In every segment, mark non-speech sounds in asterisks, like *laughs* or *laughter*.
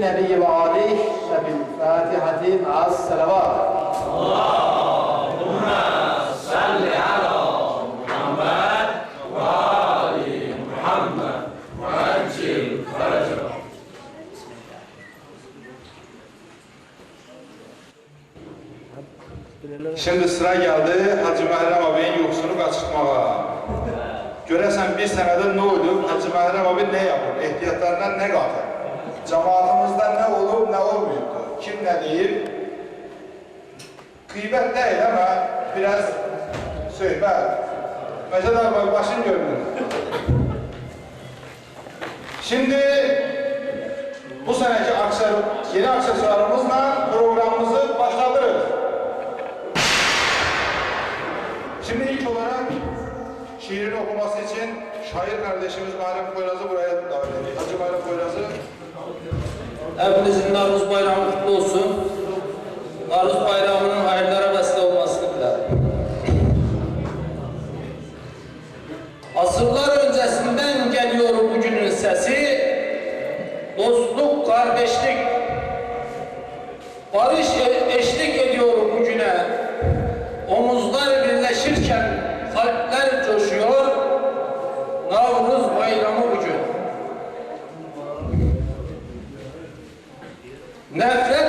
النبي وآله وبالفاتحة مع الصلوات Şimdi sıra geldi Hacı Mehrem abinin yoksunu kaçırtmağa. Görəsən bir sənədə nə olub, Hacı Mehrem abi nə yapır, ehtiyatlarından nə qatır? Cemaatimizdə nə olub, nə olmayıbdır? Kim nə deyir? Qeybət deyil ama biraz söhbət. Məcəd abi başın görünür. Şimdi bu seneki aksesuar, yeni aksesuarımızla programımızı başlatırız. Şimdi ilk olarak şiirini okuması için şair kardeşimiz Muharrem Poyraz'ı buraya davet ediyoruz. Hacı Muharrem Poyraz'ı Hepinizin Navruz Bayramı kutlu olsun. Navruz Bayramı'nın hayırlara vesile olmasını dilerim. Asırlar öncesinden geliyor bugünün sesi. Dostluk, kardeşlik, barış eşlik ediyor bugüne. Omuzlar birleşirken kalpler Now,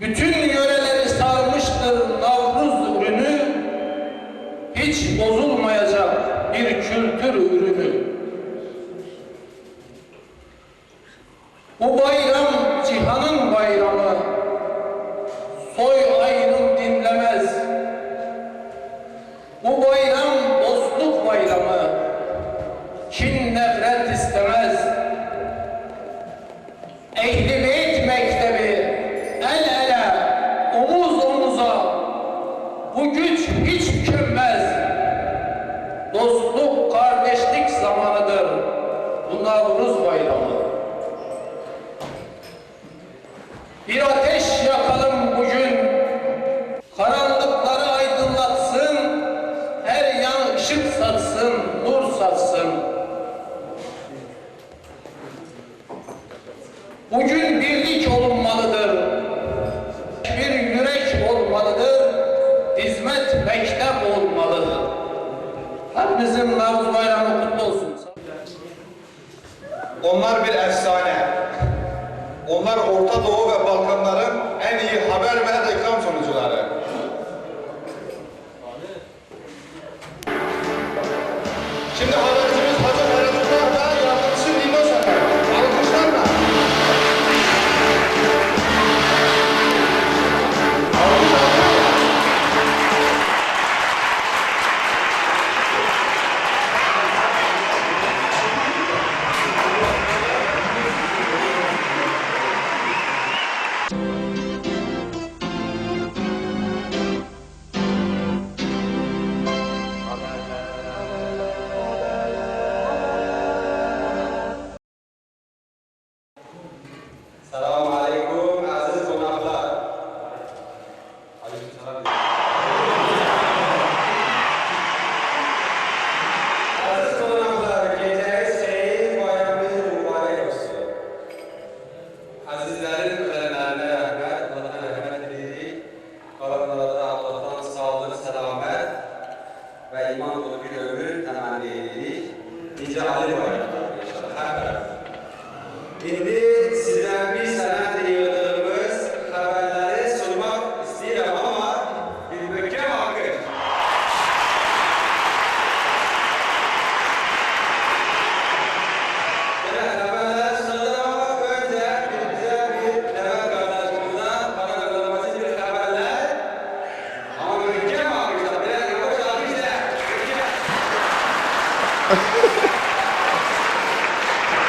Bütün Navruz bayramı. Bir ateş Şimdi habercimiz Hacı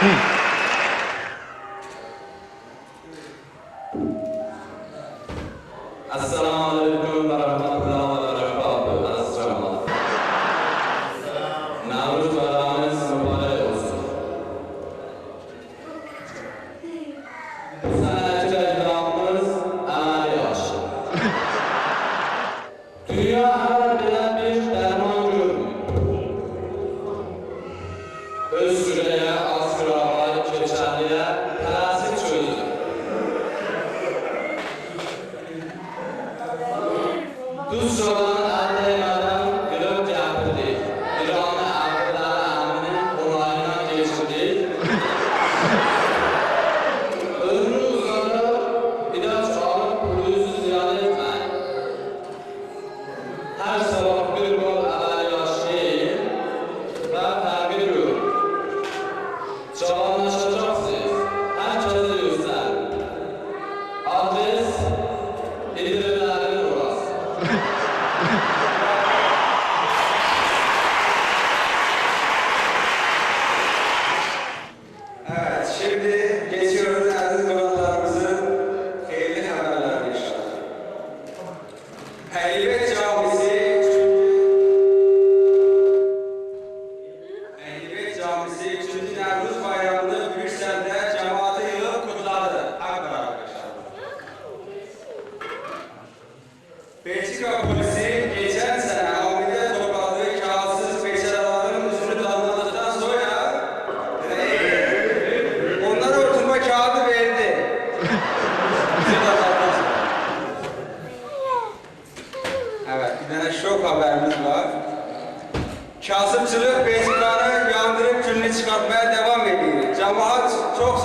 嗯。Jerusalem. Şimdi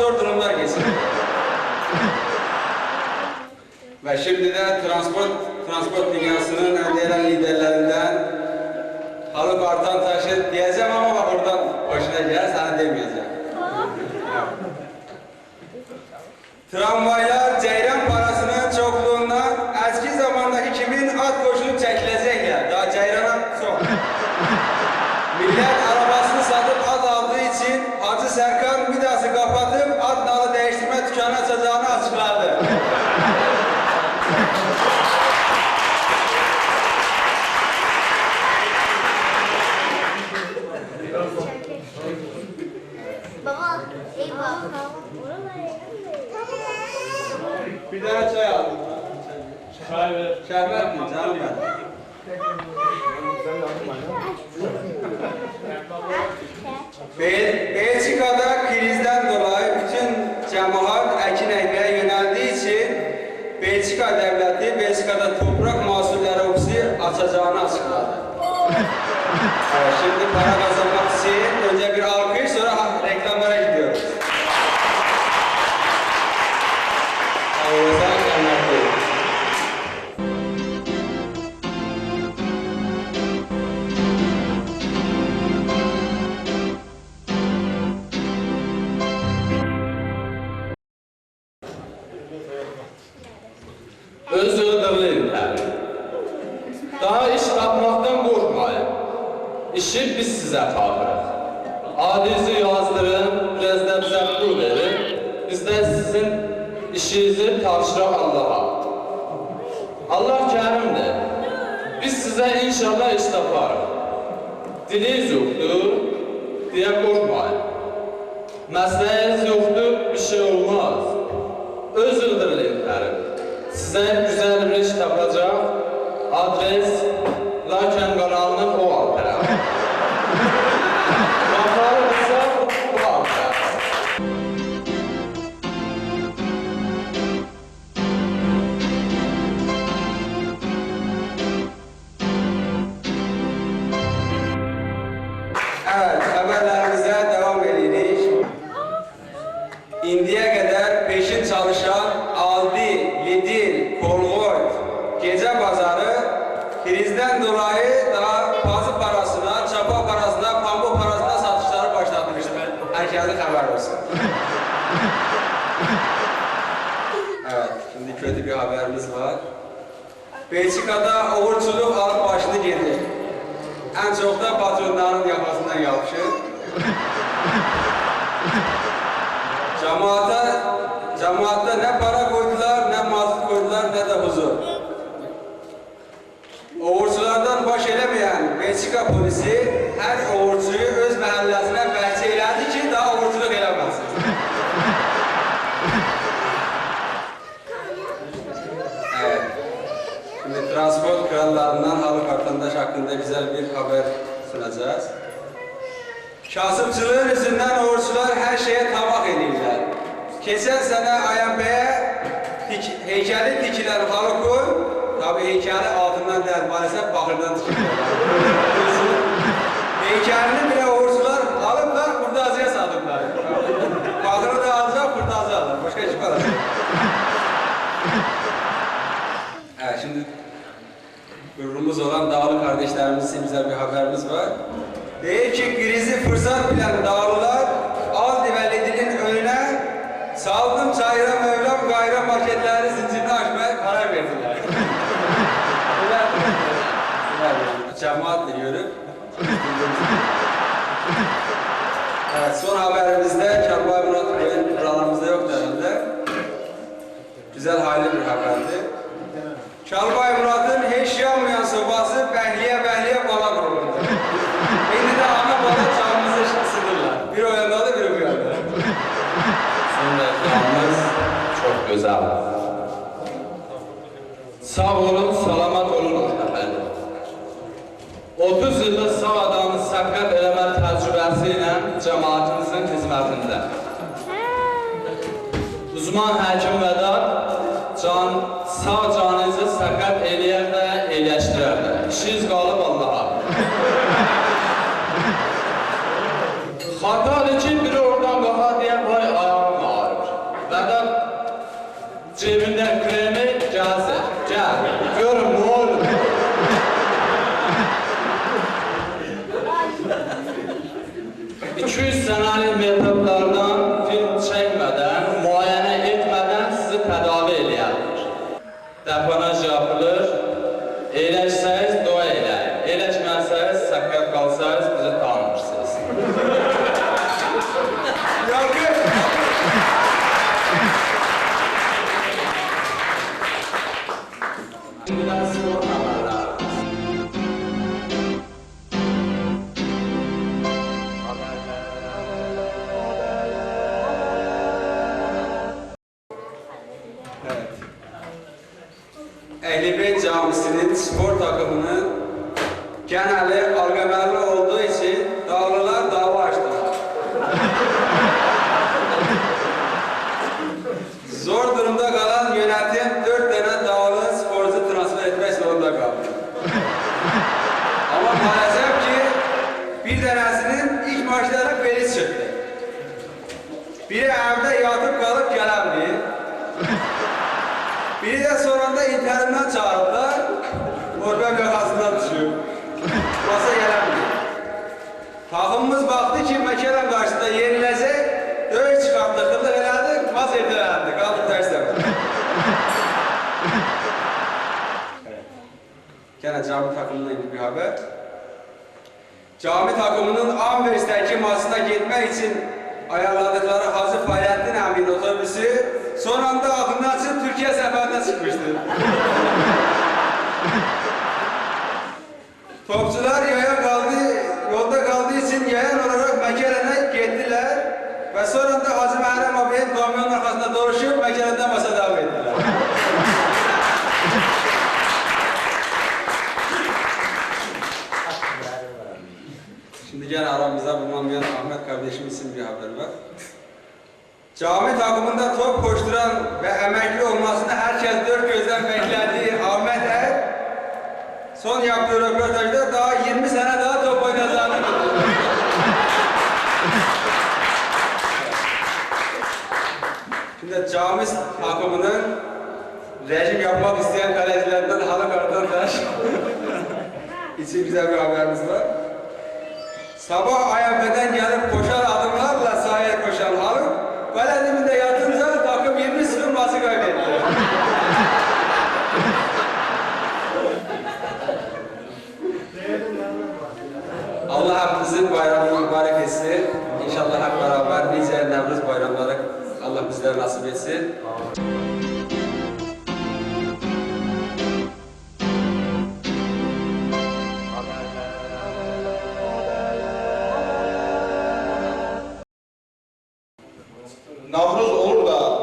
zor durumlar geçiyor. Ve şimdi de transport, transport dünyasının elde eden liderlerinden Haluk Artan Taşı diyeceğim ama bak oradan başına gelir sana demeyeceğim. Tramvaylar Bir tane çay aldım. Çay ver. Şerbet mi? Canım ben. Belçika'da krizden dolayı bütün cemaat ekin ekmeğe yöneldiği için Belçika devleti Belçika'da toprak mahsulleri ofisi açacağını açıkladı. evet, şimdi para kazanmak için önce Size güzel bir iş yapacağım. Adres kötü bir haberimiz var. Belçika'da uğurçuluk alıp başını girdi. En çok da patronların yakasından yapışır. cemaate, cemaatte ne para koydular, ne mazlık koydular, ne de huzur. Uğurçulardan baş elemeyen Belçika polisi her uğurçuyu öz mahallesine transport krallarından Halk Vatandaş hakkında güzel bir haber sunacağız. Kasıpçılığın yüzünden uğurçular her şeye tabak edirlər. Keçən sənə AMP-yə tik, heykəli tikilən Halukun, tabi heykəli altından deyil, maalesef bakırdan tikilirlər. *laughs* Heykelini bile gururumuz olan Dağlı kardeşlerimiz için güzel bir haberimiz var. Değil ki krizi fırsat bilen Dağlılar al divelidinin önüne saldım çayıra mevlam gayra marketleri zincirini açmaya karar verdiler. *laughs* Güzel bir Cemaat diyorum. Də. İşiniz qalıb Allaha. Gracias. Orban kakasından düşüyor. Masa gelemiyor. Takımımız baktı ki Mekelen karşısında yenilecek. Dövüş çıkarttı, kıldık herhalde, mas ertelendi. Kaldık ters yaptık. Gene cami takımına ilgili bir haber. Cami takımının Anvers'teki maçına gitmek için ayarladıkları Hacı Fahrettin Emin otobüsü son anda aklından çıkıp Türkiye seferine çıkmıştı. Topçular yaya kaldı, yolda kaldığı için yayan olarak Mekelen'e gittiler ve son anda Hacı Mehrem abinin kamyonun arkasında doğruşup Mekelen'den masa devam ettiler. Şimdi gene aramızda bulunamayan Ahmet kardeşimiz için bir haber var. Cami takımında top koşturan ve emekli olmasını herkes dört gözden Er, son yaptığı röportajda daha 20 sene daha top bildirdi. Şimdi cami takımının rejim yapmak isteyen kalecilerden Haluk Ardantaş *laughs* için güzel bir haberimiz var. Sabah ayakeden gelip bizlere nasip etsin. Navruz olur da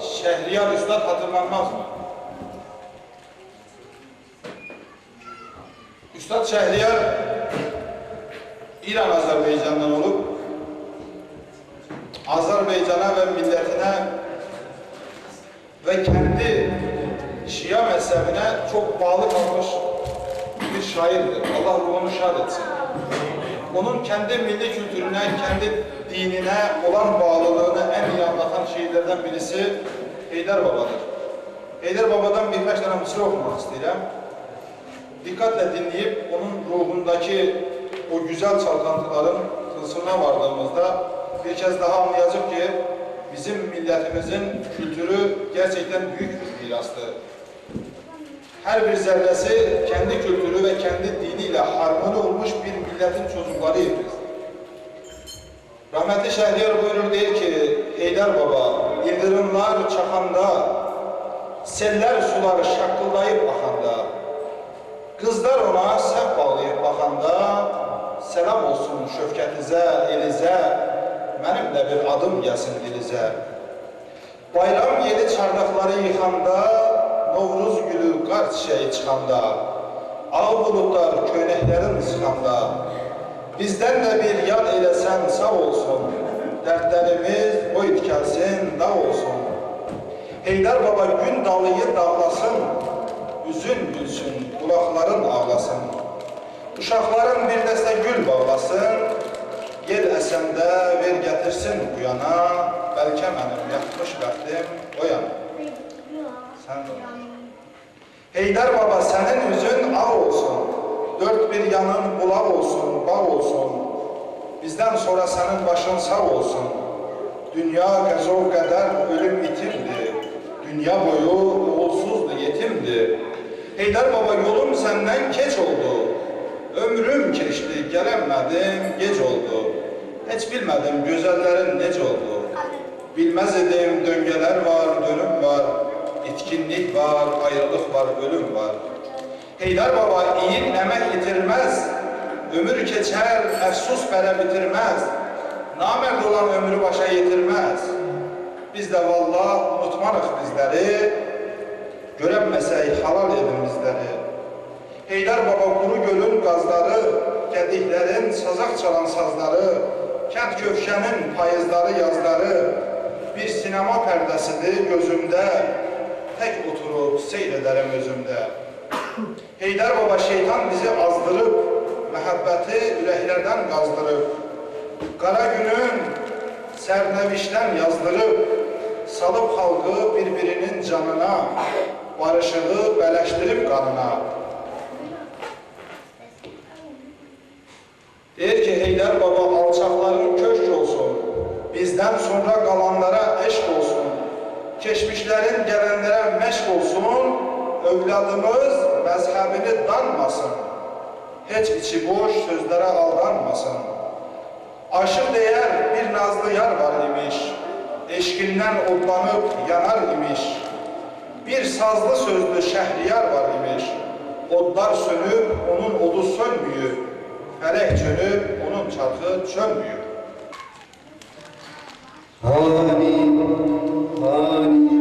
Şehriyar Üstad hatırlanmaz mı? Üstad Şehriyar İran Azerbaycan'dan olup Azerbaycan'a ve milletine ve kendi Şia mezhebine çok bağlı kalmış bir şairdir. Allah ruhunu şad etsin. Onun kendi milli kültürüne, kendi dinine olan bağlılığını en iyi anlatan şiirlerden birisi Heydar Baba'dır. Heydar Baba'dan birkaç tane mısra okumak istedim. Dikkatle dinleyip onun ruhundaki o güzel çalkantıların tılsımına vardığımızda bir kez daha anlayacak ki bizim milletimizin kültürü gerçekten büyük bir mirastır. Her bir zerresi kendi kültürü ve kendi diniyle harmoni olmuş bir milletin çocuklarıyız biz. Rahmetli Şehriyar buyurur değil ki, Heydar Baba, yıldırımlar çakanda, seller suları şakkıldayıp akanda, kızlar ona sef bağlayıp bakanda, selam olsun şöfketize, elize, benim de bir adım gelsin dilize. Bayram yedi çardakları yıkanda, Novruz gülü qar çiçeği çıxanda, Ağ bulutlar köynəklərin sıxanda, Bizdən də bir yad eləsən sağ olsun, Dərdlərimiz boy dikəlsin, dağ olsun. Heydar baba gün dalıyı dağlasın, Üzün gülsün, qulaqların ağlasın. Uşaqların bir dəstə gül bağlasın, Yel əsəndə ver gətirsin bu yana, Bəlkə mənim yatmış bəxtim o yana. Sen de. Heydar baba senin yüzün ağ olsun. Dört bir yanın bulak olsun, bağ olsun. Bizden sonra senin başın sağ olsun. Dünya gazov kadar ölüm itimdi. Dünya boyu oğulsuzdu, yetimdi. Heydar baba yolum senden keç oldu. Ömrüm keçti, gelemedim, geç oldu. Hiç bilmedim güzellerin nece oldu. Bilmez idim döngeler var, dönüm var, itkinlik var, ayrılık var, ölüm var. Heydar Baba iyi emek yitirmez, ömür geçer, efsus bere bitirmez. Namerd olan ömrü başa yetirmez. Biz de vallahi unutmarıq bizleri, göremesey halal edin bizleri. Heydar Baba kuru gölün gazları, gediklerin sazak çalan sazları, kent köfşenin payızları yazları, bir sinema perdesidir gözümde, tek oturup seyrederim özümde. Heydar Baba şeytan bizi azdırıp, məhəbbəti ürəklərdən qazdırıb, qara günün sərnəvişdən yazdırıb, salıb xalqı bir-birinin canına, barışığı bələşdirib qanına. Deyir ki, Heydər Baba alçaqların köşk olsun, bizdən sonra qalanlara eşq olsun, keçmişlərin gələnlərə məşq olsun, övladımız məzhəbini danmasın, heç içi boş sözlərə aldanmasın. Aşıq deyər bir nazlı yar var imiş, eşqindən odlanıb yanar imiş. Bir sazlı sözlü şəhriyar var imiş, odlar sönüb onun fələk çönüb onun çarxı çönmüyüb. Hani, hani